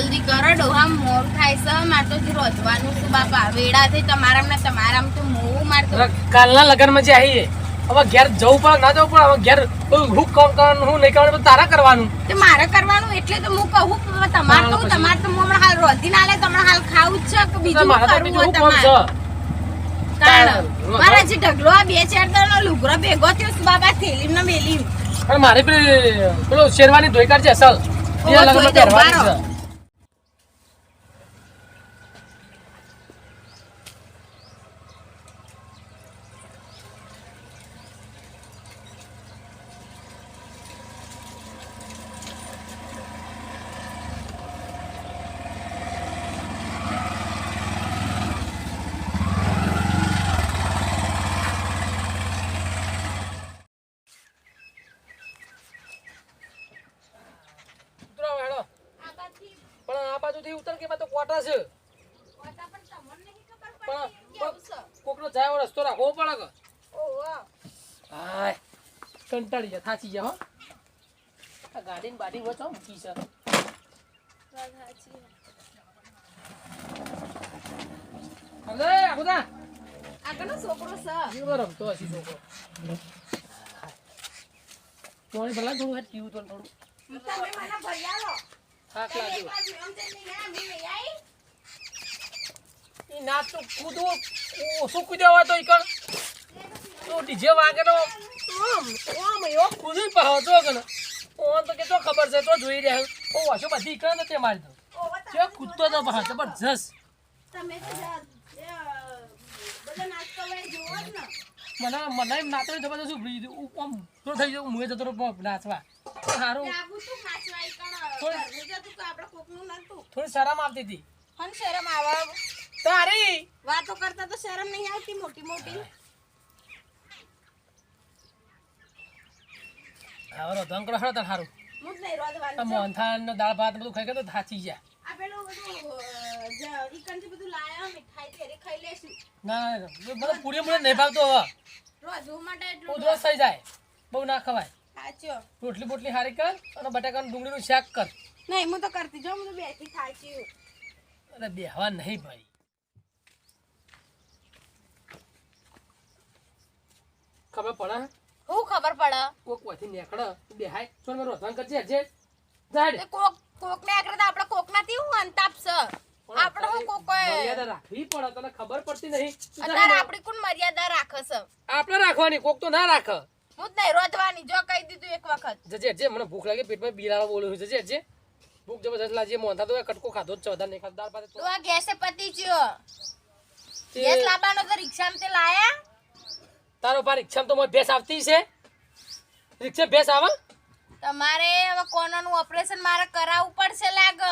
જલ્દી કરો ડોહા મોર થાય છે. મારે તો જે રોજવાનું છે બાપા. વેડા થઈ તમારામ ને તમારા તો મોં માર તો કાલના લગ્નમાં જે આવીએ હવે ઘેર જવું પણ ના જવું પણ હવે ઘેર હું કામ કરવાનું હું નહીં કરવાનું તારા કરવાનું. તે મારે કરવાનું એટલે તો હું કહું કે તમારે તો તમારે તો હું હમણાં હાલ રોધી ના લે તમને હાલ ખાવું જ છે કે બીજું કરવું હોય તમારે? છે. મારા જે ઢગલો આ બે ચાર દાડનો લુગડો ભેગો થયો છે બાબા થેલીમ ને મેલી મારે પેલી શેરવાની ધોઈ કાઢજે અસલ. ઓ, એ લગ્નમાં પહેરવાની છે ઉતરો હવે હેડો. પણ ઉતર કે તો કોટા છે. કોકનો જાય રસ્તો રાખવો પડે કે? હાય કંટાળી જા થાચી જા હો. આ ગાડી ને બાડી વચો મૂકી છે. અરે આબુદા આગળનો છોકરો છે? જીવો રમતો હશે છોકરો? પાણી ભલા થોડું હે પીવું તો થોડું. તમે મને ભૈયાલો થાક લાગ્યો. એ નાચ તો કૂદવું ઓછું કૂદ્યા હોય તો ઈ કણ? તો ડીજે વાગે તો આમ આમ એવો કૂદી જો કણ ઓન તો કેટલો ખબર છે તો જોઈ રહ્યા ઓ વાશો બધી કણ ને તે? મારી દો જે કૂદતો તો પાહો જબરજસ્ત. તમે તો બધા હોય એ જોવો જ ને. મને મને એમ નાતો જબરજસ્ત ઉભરી દીધું. આમ તો થઈ ગયો. મુએ જતો નાચવા સારું નાચવા ઈ કણ થોડી- ઘરનું જ હતું કે આપણે કોકનું નતું. થોડી શરમ આવતી હતી. હન શરમ આવે. તારી વાતો કરતા તો શરમ નહીં આવતી મોટી મોટી. હવે ધન કરો હળો તાર સારું હું જ નહીં રોધવાની. મોહનથાળ નો દાળ ભાત બધું ખાઈ ગયો તો થાચી ગયા. આ પેલું બધું જ- બધું લાયા મીઠાઈ ઘેરે ખાઈ લેશું. ના ના બધું પૂરી પૂરી નહીં ભાવતો હવે. રોધવું માટે એટલું ઉધરસ થઈ જાય. બહુ ના ખવાય. સાચો. રોટલી બોટલી હારી કર અને બટાકાનું ડુંગળીનું શાક કર. નહીં હું તો કરતી. જો હું તો બેઠી થાચી અરે બેહવા નહીં ભાઈ. ખબર પડે? હું ખબર પડે? કોક વાથી નેકડે બેહાય. ચોર મારું રોધવાન કરજે હજે. જાડ કોક કોક ને આગળ તો આપણે કોક નાથી હું અંતાપ છે? આપણે હું કોક મર્યાદા રાખવી પડે તને ખબર પડતી નહીં. અત્યારે આપણી કોણ મર્યાદા રાખે છે? આપણે રાખવાની કોક તો ના રાખે. હું જ નહીં રોધવાની જો કહી દીધું એક વખત. જજે જે મને ભૂખ લાગે પેટમાં બિલાડો બોલું જજે હજે. ભૂખ જબરજસ્ત લાગે મોંધા તો કટકો ખાધો જ વધારે નહીં ખાધો. ભાત તું આ ગેસે પતી ગયો. ગેસ લાવવાનો તો રિક્ષામાં તે લાયા? તારો પા રિક્ષામાં તો મોય ભેસ આવતી છે. રિક્ષા ભેસ આવે? તમારે હવે કોનાનું ઓપરેશન મારે કરાવવું પડશે લાગ.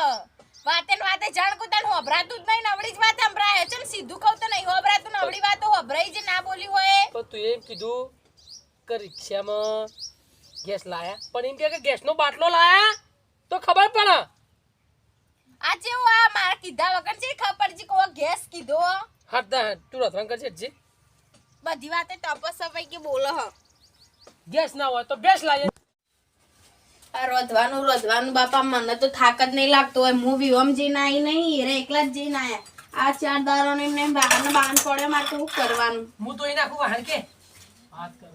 વાતે ને વાતે જાણ કુતાનું હોભરાતું જ નહીં નવડી જ વાત સંભળાય. છે ને સીધું કહું તો નહીં હોભરાતું નવડી વાતો હોભરાઈ જે ના બોલી હોય. તો તું એમ કીધું કે રિક્ષામાં ગેસ લાયા. પણ એમ કે ગેસનો બાટલો લાયા? તો ખબર પણ આ જેવું આ મારા કીધા વગર છે ખબર છે કોવા ગેસ કીધો. હા દા તું રથવાન કરજે જી બધી વાતે તપસ સવાઈ કે બોલો હ. ગેસ ના હોય તો બેસ લાવીએ આ રોધવાનું રોધવાનું બાપા મને તો થાક જ નહીં લાગતો હોય. હું વિવમ જઈને આવી નહીં રે એકલા જ જઈને આવ્યા આ ચાર દારો ને એમને બહાર બહાર પડે મારે શું કરવાનું? હું તો એ નાખું વાહન કે? વાત કરું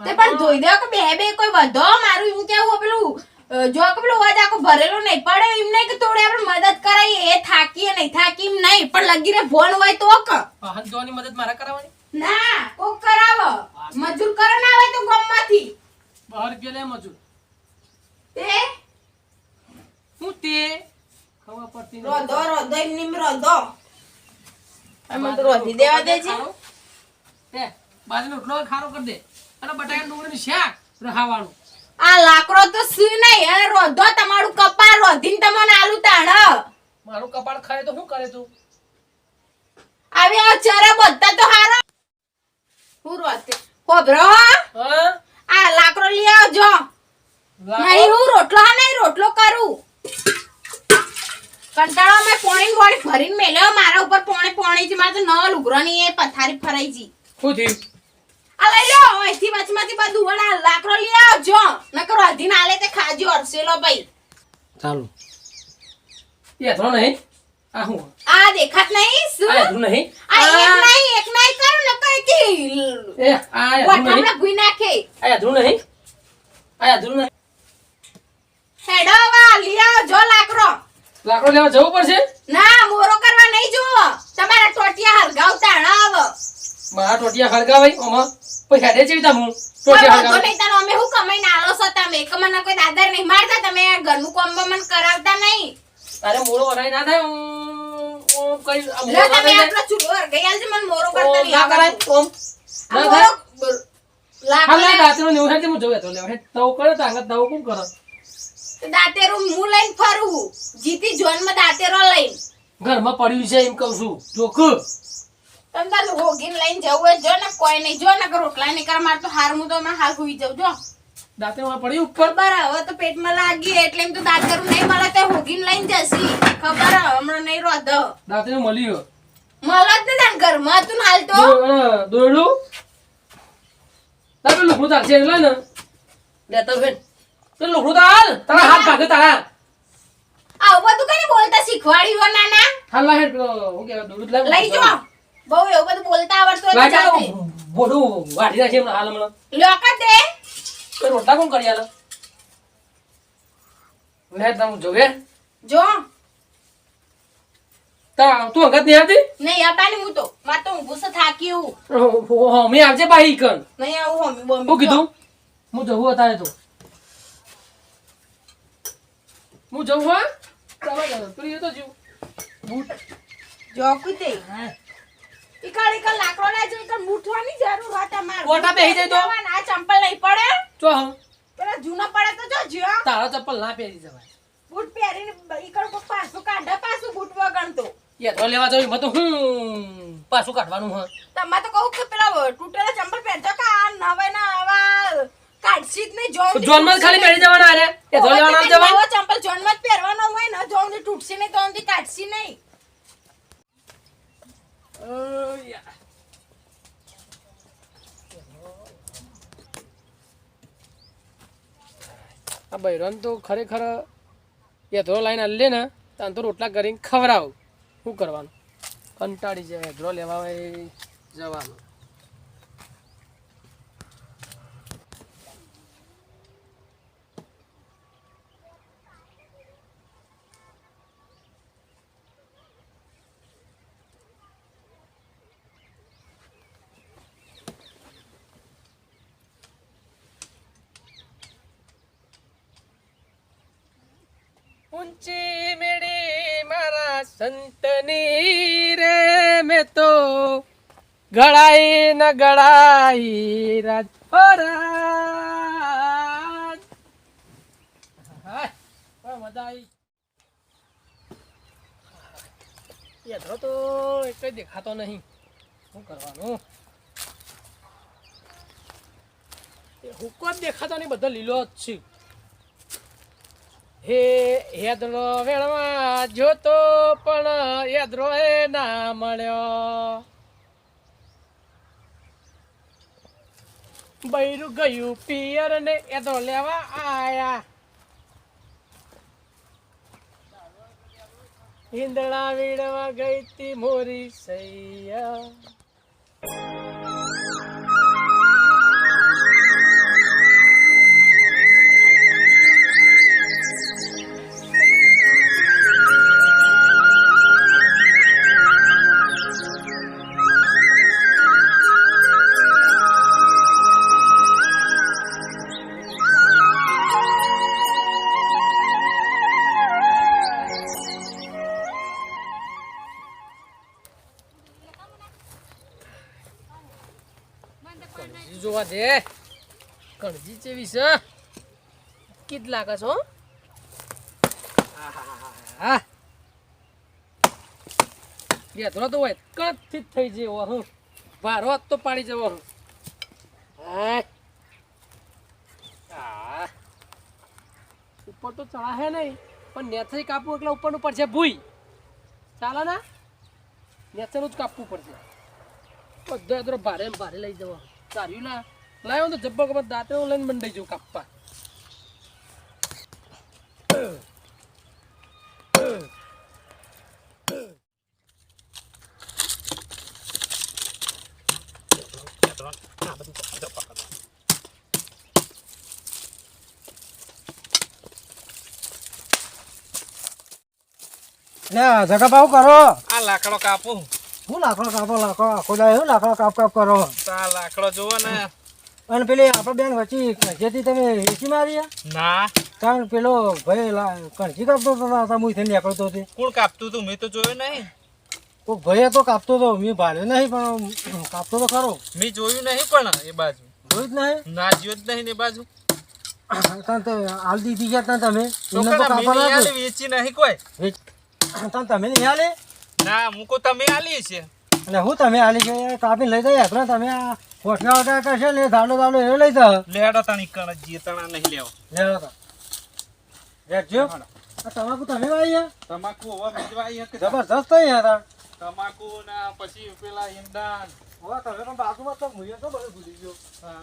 તે પણ ધોઈ દેવા કે બે બે કોઈ વધો મારું હું કેવું પેલું જો કે પેલું વજ આખો ભરેલો નહીં પડે એમ નહીં કે થોડી આપણે મદદ કરાય એ થાકીએ નહીં થાકી એમ નહીં પણ લગી રે ફોન હોય તો ક વાહન ધોવાની મદદ મારા કરાવવાની? ના કોક કરાવો. મજૂર કરો ના આવે તો ગામમાંથી. બહાર રૂપિયા લે મજૂર. તે? હું તે? ખવા પડતી. રોધો રોધો એમ નિમ રોધો. અમે તો રોધી દેવા દે છે? તે બાજરીનો રોટલો ખારો કરી દે. અને બટાકા ડુંગળીનું શાક રહાવાનું આ લાકડો તો સી નહીં. અને રોધો તમારું કપાળ રોધીને તમને આલુ તાણ. મારું કપાળ ખાય તો શું કરે તું? આવે આ ચરે બધા તો હારો. હું રોતે હા. આ લાકડો લઈ આવજો. નહીં હું રોટલો હા નહીં રોટલો કરું. કંટાળો મેં પોણી પોણી ભરીને મેલ્યો. મારા ઉપર પોણી પોણી છે મારે તો ન લુગરો ની એ પથારી ફરાઈ જી થયું? આ લઈ લો અહીંથી વચમાંથી બધું વણા લાકડો લઈ આવજો. નકર અધીન આલે તે ખાજો અરસેલો ભાઈ. ચાલુ. એ તો નહીં. આ હું આ દેખાત નહીં શું? આ યાદરું નહીં. આ એક નહીં એક નહીં કરું ને કઈ કે એ આ યાદરું નહીં. વટામણા ભૂઈ નાખે. આ યાદરું નહીં. આ યાદરું નહીં. હેડો વા લિયા જો લાકડો. લાકડો લેવા જવું પડશે? ના મોરો કરવા નહીં જો તમારા ટોટિયા હરગાવતા હણાવ. મારા ટોટિયા હળગાવાય ઓમાં. પછી દે જેવી હું કોઈ ટોટિયા વાંધો હળગાવાય નહીં તારો અમે હું કમાઈને આલો છો? તમે કે કોઈ દાદર નહીં. મારતા તમે ઘરનું કામ બમ કરાવતા નહીં. તારે મોડો વરાય ના થાય ઉમ, ઉમ, કઈ આ મોડો લો ના તમે આટલો ચૂલો હરગાઈ આલજો મને મોરો કરતા નહીં ના કરાય આવડતું. ના થાય? મોરો હા લાકડો ના દાંતનો નેવું હેડ હું જોયો તો લેવા હેડ. તવ કરે તો આગળ તવ કોણ કરે? દાંતેરું હું લઈને ફરું. જીતી જોનમાં દાંતેરો લઈને. ઘરમાં પડ્યું છે એમ કહું છું. જોક. તમે તાર હોગીને લઈને જવું હોય જો ને કોઈ નહીં. જો ને રોટલા નહીં કર મારે તો હાર હું તો હમણાં હાલ સુઈ જાઉં. જો. દાંતેમાં પડ્યું ઉપર ખબર હવે તો પેટમાં લાગી એટલે એમ તો દાંતેરું નહીં મળે તો હોગીને લઈને જશી. ખબર હમણાં નહીં રોધ. દાંતેનું મળ્યું. મળે જ ને તાર ઘરમાં હતું ને હાલ તો. દો- દોરડું લુકડું તારશે એટલે ને. લેતો બેન. તો લુકડું તો તારા હાથ ભાગે તારા. આવું બધું કઈ બોલતા શીખવાડ્યું નાના? હાલ લા હેડ પેલો હું કહેવાય દોરડું લઈ જો. બહુ એવું બધું બોલતા આવડતું હોય તો લાગે બોડું વાઢી નાખે હમણાં હાલ હમણાં. લોક કા દે. કોઈ રોટલા કોણ કરી હાલ લે તમે જોવે. જો. તા તું અંગત નહીં આવતી? નહીં અપાની હું તો. માં તો ઊંઘું છે થાકી હું. હમી આવજે બાઈ કન નહીં આવું હમી બોમી. હું કીધું? હું જવું અત્યારે તો. હું જવું હા એ તો જીવ. બૂટ. જો કુતે ઈકડ ઈકડ લાકડો લેજો ઈકડ મૂઠવાની જરૂર હોય તમારે. કોટા બેહી જઈ તો? આ ચંપલ નહીં પડે. જો પેલા જૂનો પડે તો જો જ્યો. તારો ચંપલ ના પહેરી જવાય. બૂટ પહેરીને ઈકડ કો પાછું કાઢે પાછું બૂટ વગણતો યે તો લેવા જોઈ એમાં હું પાછું કાઢવાનું હ તમારે તો કહું કે પેલા તૂટેલા ચંપલ પહેરજો કે આ નવે ના આવા કાઢશી જ નહીં જોઉં જોનમાં જ ખાલી પહેરી જવાના અરે. એ તો લેવા ના જવાય. ચંપલ જોનમાં જ પહેરવાનો હોય ને થી તૂટશે નહીં તો કાઢશી નહીં. અ, yeah. આ બૈરોન તો ખરેખર એધરો લાઈન લે ને ત્યાં તો રોટલા કરીને ખવડાવું શું કરવાનું કંટાળી જાય એધરો લેવા જવાનું ઊંચી મેળી મારા સંતની રે મેં તો ગળાઈ ન ગળાઈ રાજ મજા આવી. તો એક દેખાતો નહીં. શું કરવાનું? એ હુકો જ દેખાતો નહીં, બધો લીલો જ છે. હે યાદરો વેળવા જોતો પણ યાદરો એ ના મળ્યો. બૈરું ગયું પિયર ને યાદરો લેવા આયા. હિંદડા વીડવા ગઈ તી મોરી સૈયા. કણજી ચેવી છે લાગે છો આહાહાહા. બેતરો તો હોય કણથી જ થઈ જવો, હું. ભારો તો પાડી જવો, હું. ઉપર તો ચડાહે નહીં, પણ નેથરી કાપવું એટલે ઉપરનું પડશે ભૂઈ. ચાલે ના? નેચરનું જ કાપવું પડશે. બધો એદરો ભારે ભારે લઈ જવા. ચાર્યું ના? Lain untuk jebol ke pedati, lain mendeju kapan. Nah, jaga bau karo. Alah, kalau kapung. Mula kalau kapung lah, kok aku dah hilang kalau kap kap karo. Salah, kalau jual nih. અને પેલી આપણે બેન વચ્ચે કણજેથી તમે વેચી મારી ના. કારણ પેલો ભાઈ કણસી કાપતો હતો હતા હું થઈને નીકળતો હતો કોણ કાપતું હતું મેં તો જોયું નહીં. કોઈક ભાઈ તો કાપતો હતો મેં ભાડ્યો નહીં પણ કાપતો તો ખરો. મેં જોયું નહીં પણ એ બાજુ. જોયું જ નહીં? ના જોયું જ નહીં એ બાજુ. હાલ દીધી ગયા તમે. વેચી નહીં કોઈ. તમે નહીં હાલે? ના મૂકો તમે હાલી છે અને હું તમે આલી છે કાપી લઈ જાય હેઠળ તમે આ કોઠિયા વટા કરશે ને ધાડો ધાડો એ લઈ જાઓ લેડો તણી કણ જી તણા નહીં લેવો. લેવો તો. રેડજો. આ તમાકુ તમે આ તમાકુ હવે વેચવા આવી કે જબરદસ્ત થઈ હતા. તમાકુ ના પછી પેલા ઈંડાન. હવે તમે પણ બાજુમાં તો મુએ તો બધું ભૂલી ગયો. આ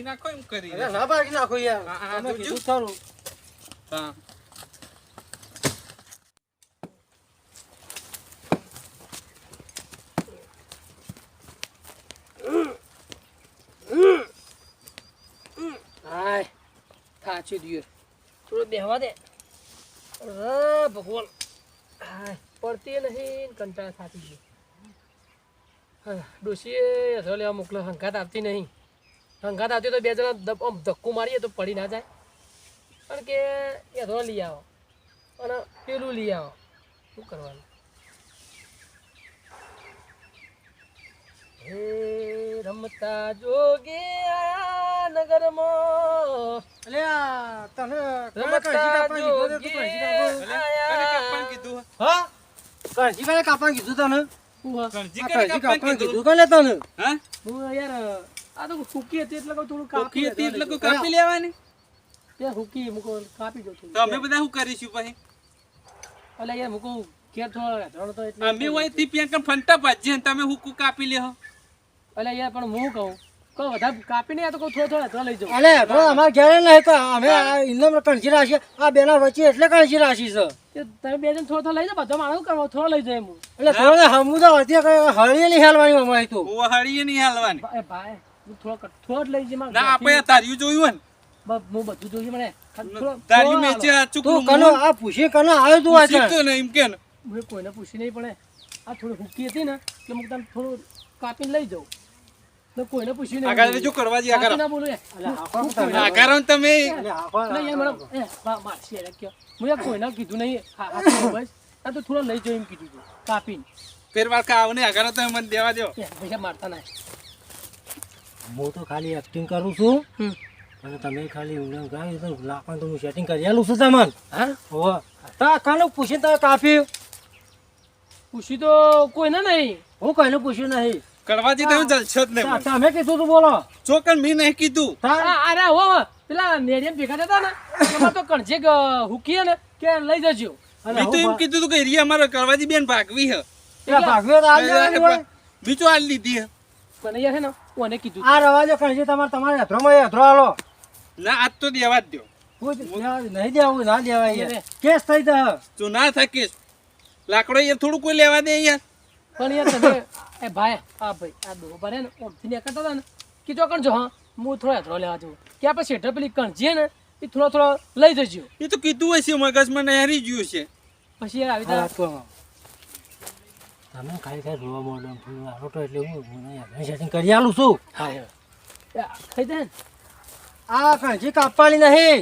ભાજી નાખો એમ કરી અરે ના ભાગી નાખો યાર. તમે કીધું હા. હાય. થાચી દિયો. થોડું બેહવા દે. અરે ભગવાન. હાય. પડતી નહીં ને થાતી ગયો ડોશીએ લેવા મોકલો હંગાત આપતી નહીં. હંગાત આવતી તો બે જણા આમ ધક્કો મારીએ તો પડી ના જાય. કારણ કે એ હથો લઈ આવો. અને પેલું લઈ આવો. શું કરવાનું? હે રમતા જોગે આ નગરમાં. એટલે તને તને રમતા જોગે કાપવાની કીધું. હા કને કીધું કાલે કાપવાનું કીધું તને? હું હા. કણજી આ કને કણસી કાપવાનું કાપવાનું કીધું? કીધું તને? હા? હું યાર આ તો હુકી હતી એટલે થોડું કાપી હતી એટલે. કાપી લેવાની? તે હુકી મુકો કાપી જો તો અમે બધા શું કરીશું પછી? અલે યાર મુકો ઘેર થોડો ધણ તો એટલે અમે હોય તી પ્યાં ફંટા ને તમે હુકુ કાપી લેહો અલે યાર પણ હું કહું કહું વધારે કાપી નહીં આ તો કહું થોડો થોડો ધણ લઈ જાઉં અલે તો અમાર ઘેરે નહીં તો અમે આ ઇન્દમ કણસી રાશી આ બેના વચ્ચે એટલે કણસી રાશી છે. તે તમે બે જણ થોડો થોડો લઈ જાઓ બધો માણસ કરો થોડો લઈ જાય હું. એટલે થોડો હમું તો હતી કે હળીએ હાલવાની અમારી તો. ઓહાડીએ નહીં હાલવાની. ભાઈ. હું થોડો લઈ જઈએ ના આપણે આ જોયું બ- હું બધું જોઈએ મને. ખાલી ને થોડો- તાર્યું થોડો મેચે આ કનો આ પૂછી કનો આવ્યો તું આ પૂછ્યું ને એમ કે ને. કોઈને પૂછી નહીં પડે આ થોડી હુકી હતી ને એટલે હું તને થોડું કાપીને લઈ જાઉં. તો કોઈને પૂછ્યું નહીં. આગળ જો કરવા જઈએ આગળ. ના બોલું યાર. હું કોઈને- આગળ. તમે. નહીં મેડમ, એ, બા- મારશી કયો. હું કોઈને કીધું નહીં બસ. આ તો થોડો લઈ જાઉં એમ કીધું કાપીને. ફેર વાર કાવ ને આગળ તમે મને દેવા દો ભાઈ પૈસા મારતા ના. હું તો ખાલી એક્ટિંગ કરું છું. અને તમે ખાલી ઊંડા ગાય તો લાખમાં તો હું સેટિંગ કરી આલું છું તમને હા? હોવે તા કાનો પૂછી તો કાફી પૂછી તો કોઈને નહીં. હું કોઈને પૂછ્યું નહીં? કરવાજી તમે જલશો જ નહીં તમે કીધું તું બોલો. ચોકન મેં નહીં કીધું. તા- અરે હો પેલા નેડિયમ ભેગા થતા ને એમાં તો કણજે હુકીએ ને કે લઈ જજો. અને મેં તો એમ કીધું તું કે એરિયા અમારે કરવાથી બેન ભાગવી હે. ભાગવી આ. બીજું હાલ લીધી હે. પણ અહીંયા છે ને કોને કીધું આ રવાજો કણસી તમારે તમારે હેથરોમાં હેથરો આલો ના આજ તો દેવા જ દો નહીં દેવું ના દેવાય કેસ થઈ જાય તું ના થાકીશ લાકડો યાર થોડું કોઈ લેવા દે યાર પણ યાર તમે એ ભાઈ આ ભાઈ આ દો ભરે ને ઓમથી નીકળતા હતા ને કીધો કણ જો હા. હું થોડો હેથરો લેવા જવું ક્યાં પછી હેઠળ પેલી કણજીએ ને એ થોડો થોડો લઈ જજો. એ તો કીધું હશે મગજમાં નહેરી ગયું છે. પછી યાર આવી રીતે. તમે ખાલી ખાલી રોવા મોડો એટલે હું સેટિંગ કરી આલું છું. હા યાર. યા, દે આ કણસી કાપવાની નહીં.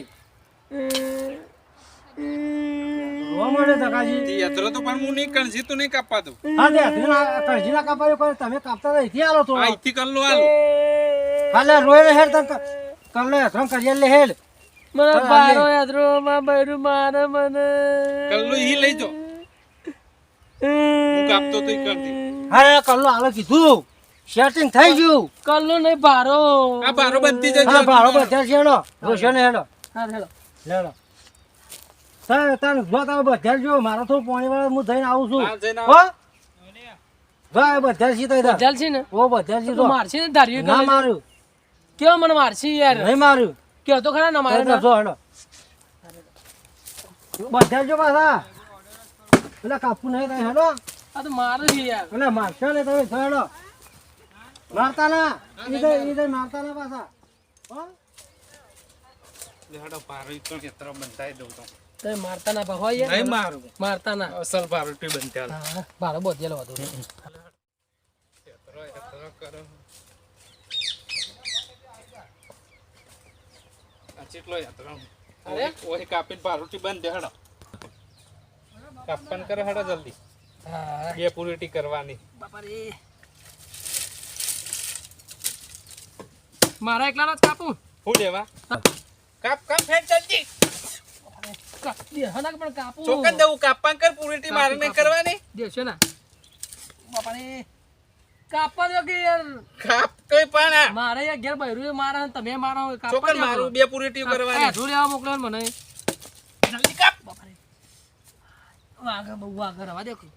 રોવા માંડે ધકાજી. યાત્રા તો પણ હું નહીં કણસી તો નહીં કાપવા દઉં હા તે હથરી ના- કણસી ના કાપાયો કોઈ તમે કાપતા તો અહીંથી આલો તો. અહીંથી કરલો હાલો હાલે રોય કરલે હેથરો કરી લે હેડ. મને પણ બારો યાદરો માં બૈરું મારે મને. કરલો ઈ લઈ જાઓ હું કાપતો તો કરતી હા કરલો આલો કીધું. સેટિંગ થઈ ગયું. કલ્લો નહીં બારો આ બારો બનતી જજો. હા ભાડો બધા છે હેડો હેડો. હા હેલો લેડો તાર તાર જો તમે બધા જો મારો થોડું પાણી વાળા હું થઈને આવું છું. હા, હો? આવો. બધા જ સીધા ઇધર. છે ને? ઓ બધા જ તો મારશે ને ધાર્યું ના મારું. કેવો મને મારશી યાર? નહીં મારું. કે તો ખરા ના મારે મારે જો હેડો. બધા જો પાછા. એટલે કાપવું નહીં તમે હેડો. આ તો મારે છે યાર. એટલે મારશો ને તમે જો હેડો. મારતા ના ઈદે ઈદે મારતા ના પાછા. હો? હેડો ભારો ઈકણ ખેતરો બંધાઈ દઉં તો. તે મારતા ના ભાઈ નહીં મારું. મારતા ના અસલ ભારોટી બંધાયેલો. હા બારો બોધેલો હતો. ખેતરો ખેતરો કરો. આ ચેટલો યાત્રા? અરે? ઓય કાપીને ભારોટી બંધ દે હેડો. કાપન કરે હેડો જલ્દી. બે પૂરેટી કરવાની. બાપા રે મારા એકલાનો જ કાપું? હું લેવા? કાપ કાપ ફેર જલ્દી. કાપી હના પણ કાપું. ચોકન દેવું કાપન કર પૂરેટી મારે નહીં કાપી. કરવાની. દેશે ના. બાપા રે કાપવા દો કે યાર કાપ કઈ પણ મારે યાર ઘેર બૈરું મારા તમે મારા ચોકન મારું બે પૂરેટી કરવાની. ધૂળ લેવા મોકલો ને મને. જલ્દી કાપ. બાપા રે વાઘ બહુ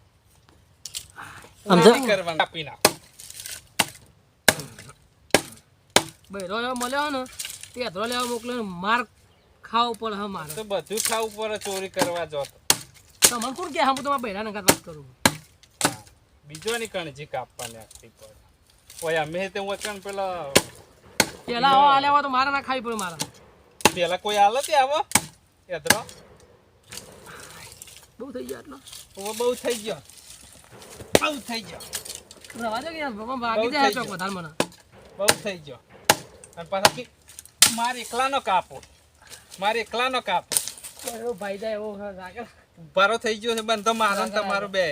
બૈરો લેવા મળ્યો ને લેવા મોકલ્યો માર ખાવો પડે હા મારે. તો બધું ખાવું પડે ચોરી કરવા જો તો. તમને કોણ કે હું તમારા બૈરાને વાત કરું. બીજો ની કણજી કાપવાની આખી પડે ઓય અમે તે વચન પેલા પેલા આવા આલ્યા તો મારા ના ખાવી પડે મારા. પેલા કોઈ આલો તે આવો? યાદરો બહુ થઈ ગયા એટલો. ઓ બહુ થઈ ગયો. બહુ થઈ ગયો. રવા દો કે યાર ભાગી જાય ચોક વધારે મને. બહુ થઈ ગયો. અને પાછા મારે એકલાનો કાપો. મારે એકલાનો કાપો. એવો ભાઈ જાય એવો રાગે. ઉભારો થઈ ગયો છે બંધો મારો ને તમારો બે.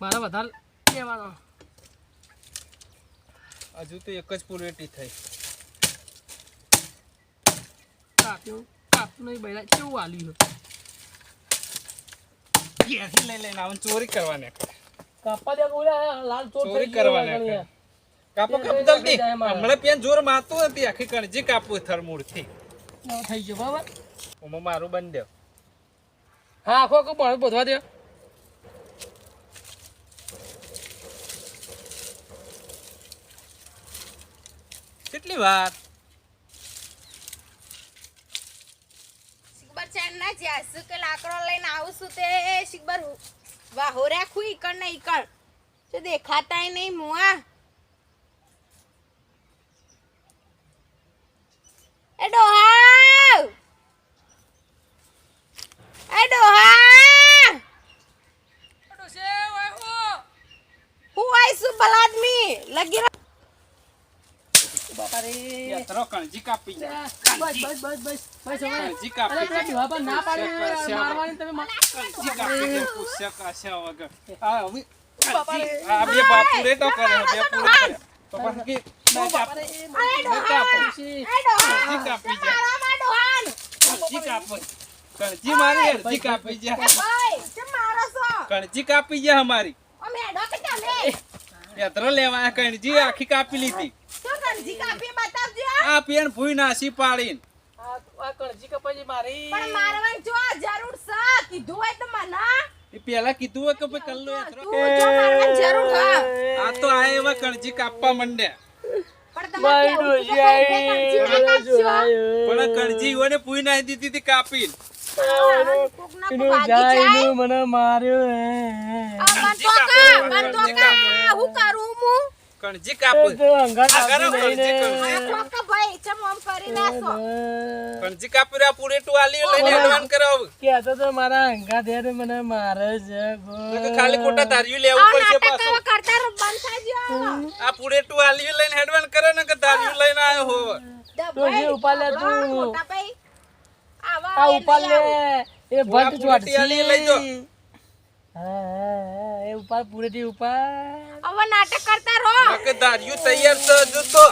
મારા વધારે કહેવાનો. હજુ તો એક જ પૂરેટી થઈ. કાપ્યું કાપ્યું નહીં બૈરા કેવું આલ્યું ક્યાંથી લઈ લઈને આવું ચોરી કરવાની કાપા દે બોલ્યા લાલ ચોર ચોરી થઈ ગયો કાપો કાપો જલ્દી. હમણાં પેન જોર મારતું નથી આખી કણજી કાપવું થરમૂળથી એવો થઈ ગયો બરાબર. ઓમાં મારું બંધ હા આખો આખો મારું બોધવા દે. કેટલી વાર શિકબર ચાર ના જ્યાસુ કે લાકડો લઈને આવશું તે શિકબર વાહો રાખું ઈકણ ને ઈકણ તો દેખાતાય નહીં મુઆ. એ ડોહા એ ડોહા હું આઈશું બલાદમી લગી રહ્યો. બાપા રે યાત્રો કણજી કાપી બસ બસ બસ બસ. કણજી મારી. અરજી કાપી છો. કણજી કાપી જાય અમારી. યાત્રા લેવા કણજી આખી કાપી લીધી. આ પેન ભૂઈ નાસી પાડીને. આ કણજી કપાઈ મારી. પણ મારવાની જો જરૂર છે કીધું હોય તો મને. એ પેલા કીધું હોય કે ભાઈ કલ્લો યાત્રો તું જો મારવાની જરૂર છે. આ તો આ એવા કણજી કાપવા માંડ્યા. પણ કણજી ઓને ભૂઈ નાખી દીધી હતી કોકના કોક મને માર્યો હું કરું હું? કણજી કાપું ભાઈ, ચમ ઓમ કરી નાખો. કણજી કાપી રહ્યા પૂરે ટુ આલી લઈને એડવાન કરાવ કેતો તો મારા અંગાત યાર મને મારે છે તો ખાલી કોટા ધાર્યું લેવું પડશે પાછું. કરતા બંધ થઈ ગયો. આ પૂરે ટુ આલી લઈને એડવાન કરે ને કે ધાર્યું લઈને આયો હો તો જે ઉપાલે તું. મોટા ભાઈ. આવા આ આવે ઉપર નહીં લે આવું. એ ભટ આલી લઈ જો. હા હા, હા, એ ઉપર પૂરેટી ઉપર હવે નાટક કરતા રહો આ કે ધાર્યું તૈયાર છે હજુ તો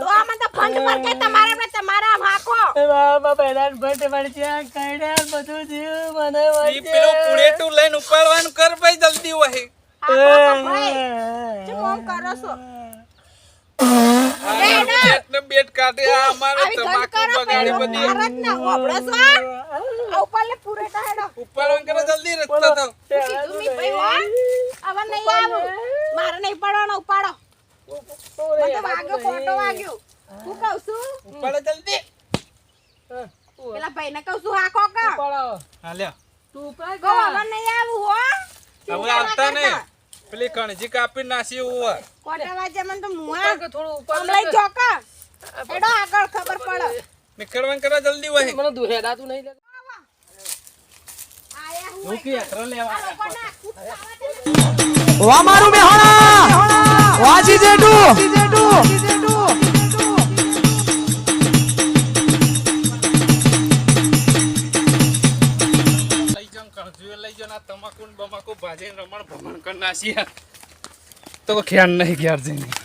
તો આમાં તો ફંડ પર કે તમારા ને તમારા હાંકો. એ બાબા પહેલા ભટ પડશે કઈડા બધું થયું મને ઈ પેલું પૂરે ટુ લઈને ઉપાડવાનું કર ભાઈ જલ્દી વહે તો ભાઈ. ચમ કરો છો? આ બેટ ને બેટ કાઢે આ અમારે તમાકુ કરો બધી. ભારત ને હોબળો છો? આ ઉપર લે પૂરેટા હેડો. ઉપાડવાનું કરે જલ્દી રસ્તો તો કીધું મી ભાઈ હો. હવે નહીં આવું. મારે નહીં પડવાનો ઉપાડો. મને વાગ્યો ફોટો વાગ્યો. હું કહું છું? ઉપાડો જલ્દી. પેલા ભાઈને કહું છું હા કોકા ઉપાડો. હા લ્યો. તું ઉપાડ કહો હવે નહીં આવું હો. હવે આવતા નહીં. પેલી કણજી કાપી નાસી હું ખોટા વાજે મન તો મુઆ થોડું ઉપર લઈ જોકા એડો આગળ ખબર પડે. નીકળવાન કરા જલ્દી વહે મને દૂર હેડાતું નહીં લે. આયા હું હું કે યાત્રા લેવા વા મારું મેહોણા! વાજી જેટુ તમાકુ બમાકુ ભાજીને રમણ ભમણ કરી નાસી તો ખ્યાલ નહીં ઘેર જઈને.